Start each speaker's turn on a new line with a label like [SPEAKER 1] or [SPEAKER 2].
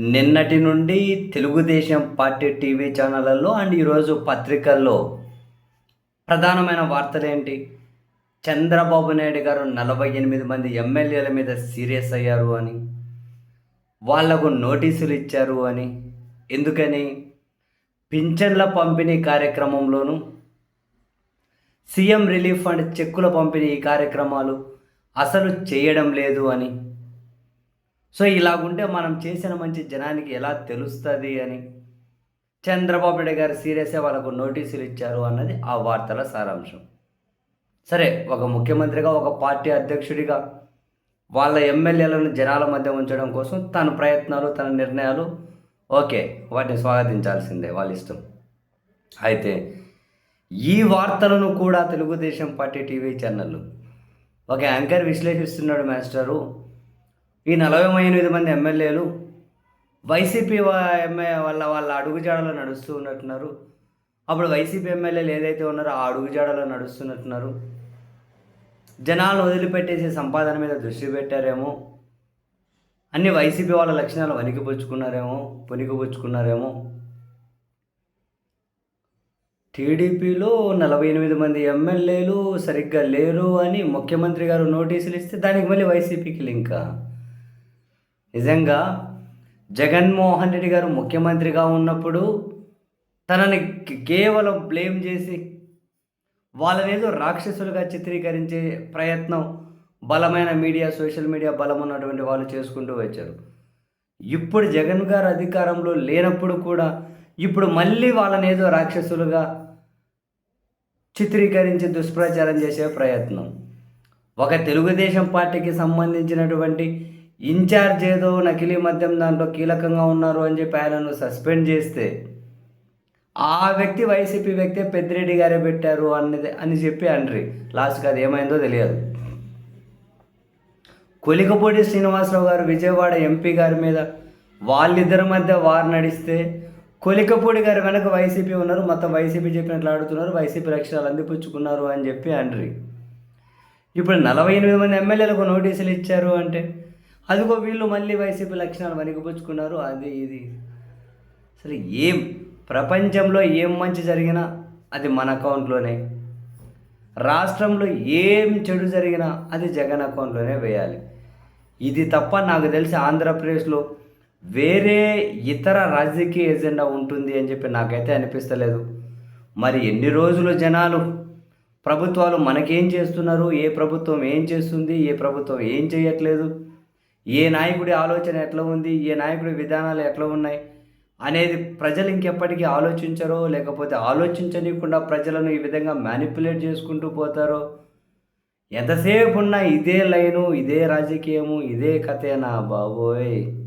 [SPEAKER 1] నిన్నటి నుండి Telugu Desam party TV ఛానళ్ళల్లో అండ్ ఈరోజు పత్రికల్లో ప్రధానమైన వార్తలు ఏంటి? చంద్రబాబు నాయుడు గారు నలభై ఎనిమిది మంది ఎమ్మెల్యేల మీద సీరియస్ అయ్యారు అని వాళ్ళకు నోటీసులు ఇచ్చారు అని ఎందుకని? పింఛన్ల పంపిణీ కార్యక్రమంలోనూ సీఎం రిలీఫ్ ఫండ్ చెక్కుల పంపిణీ ఈ కార్యక్రమాలు అసలు చేయడం లేదు అని సో ఇలాగుంటే మనం చేసిన మంచి జనానికి ఎలా తెలుస్తుంది అని చంద్రబాబు నాయుడు గారు సీరియస్గా వాళ్ళకు నోటీసులు ఇచ్చారు అన్నది ఆ వార్తల సారాంశం. సరే ఒక ముఖ్యమంత్రిగా ఒక పార్టీ అధ్యక్షుడిగా వాళ్ళ ఎమ్మెల్యేలను జనాల మధ్య ఉంచడం కోసం తన ప్రయత్నాలు తన నిర్ణయాలు ఓకే వాటిని స్వాగతించాల్సిందే వాళ్ళ ఇష్టం. అయితే ఈ వార్తలను కూడా తెలుగుదేశం పార్టీ టీవీ ఛానళ్ళు ఒక యాంకర్ విశ్లేషిస్తున్నాడు మాస్టరు ఈ నలభై ఎనిమిది మంది ఎమ్మెల్యేలు వైసీపీ ఎమ్మె వాళ్ళ వాళ్ళ అడుగుజాడలో నడుస్తూ ఉన్నట్టున్నారు. అప్పుడు వైసీపీ ఎమ్మెల్యేలు ఏదైతే ఉన్నారో ఆ అడుగుజాడలో నడుస్తున్నట్టున్నారు. జనాలను వదిలిపెట్టేసి సంపాదన మీద దృష్టి పెట్టారేమో. అన్ని వైసీపీ వాళ్ళ లక్షణాలు వణికిపుచ్చుకున్నారేమో పునికిపుచ్చుకున్నారేమో టీడీపీలో నలభై ఎనిమిది మంది ఎమ్మెల్యేలు సరిగ్గా లేరు అని ముఖ్యమంత్రి గారు నోటీసులు ఇస్తే దానికి మళ్ళీ వైసీపీకి లింకా? నిజంగా జగన్మోహన్ రెడ్డి గారు ముఖ్యమంత్రిగా ఉన్నప్పుడు తనని కేవలం బ్లేమ్ చేసి వాళ్ళనేదో రాక్షసులుగా చిత్రీకరించే ప్రయత్నం బలమైన మీడియా సోషల్ మీడియా బలం ఉన్నటువంటి వాళ్ళు చేసుకుంటూ వచ్చారు. ఇప్పుడు జగన్ గారు అధికారంలో లేనప్పుడు కూడా ఇప్పుడు మళ్ళీ వాళ్ళని ఏదో రాక్షసులుగా చిత్రీకరించి దుష్ప్రచారం చేసే ప్రయత్నం. ఒక తెలుగుదేశం పార్టీకి సంబంధించినటువంటి ఇన్ఛార్జ్ ఏదో నకిలీ మద్యం దాంట్లో కీలకంగా ఉన్నారు అని చెప్పి ఆయనను సస్పెండ్ చేస్తే ఆ వ్యక్తి వైసీపీ వ్యక్తే పెద్దిరెడ్డి గారే పెట్టారు అన్నది అని చెప్పి అండ్రి. లాస్ట్కి అది ఏమైందో తెలియదు. కొలికపూడి శ్రీనివాసరావు గారు విజయవాడ ఎంపీ గారి మీద వాళ్ళిద్దరి మధ్య వారు నడిస్తే కొలికపూడి గారు వెనక వైసీపీ ఉన్నారు మొత్తం వైసీపీ చెప్పినట్లు ఆడుతున్నారు వైసీపీ లక్షణాలు అందిపుచ్చుకున్నారు అని చెప్పి అండ్రి. ఇప్పుడు నలభై ఎనిమిది మంది ఎమ్మెల్యేలకు నోటీసులు ఇచ్చారు అంటే అదిగో వీళ్ళు మళ్ళీ వైసీపీ లక్షణాలు వణికిపుచ్చుకున్నారు. అది ఇది. అసలు ఏం? ప్రపంచంలో ఏం మంచి జరిగినా అది మన అకౌంట్లోనే. రాష్ట్రంలో ఏం చెడు జరిగినా అది జగన్ అకౌంట్లోనే వేయాలి. ఇది తప్ప నాకు తెలిసి ఆంధ్రప్రదేశ్లో వేరే ఇతర రాజకీయ ఎజెండా ఉంటుంది అని చెప్పి నాకైతే అనిపిస్తలేదు. మరి ఎన్ని రోజులు జనాలు ప్రభుత్వాలు మనకేం చేస్తున్నారు? ఏ ప్రభుత్వం ఏం చేస్తుంది? ఏ ప్రభుత్వం ఏం చేయట్లేదు? ఏ నాయకుడి ఆలోచన ఎట్లా ఉంది? ఏ నాయకుడి విధానాలు ఎట్లా ఉన్నాయి? అనేది ప్రజలు ఇంకెప్పటికీ ఆలోచించరో లేకపోతే ఆలోచించనీయకుండా ప్రజలను ఈ విధంగా మ్యానిపులేట్ చేసుకుంటూ పోతారో? ఎంతసేపు ఉన్నా ఇదే లైను ఇదే రాజకీయము ఇదే కథేనా బాబోయ్.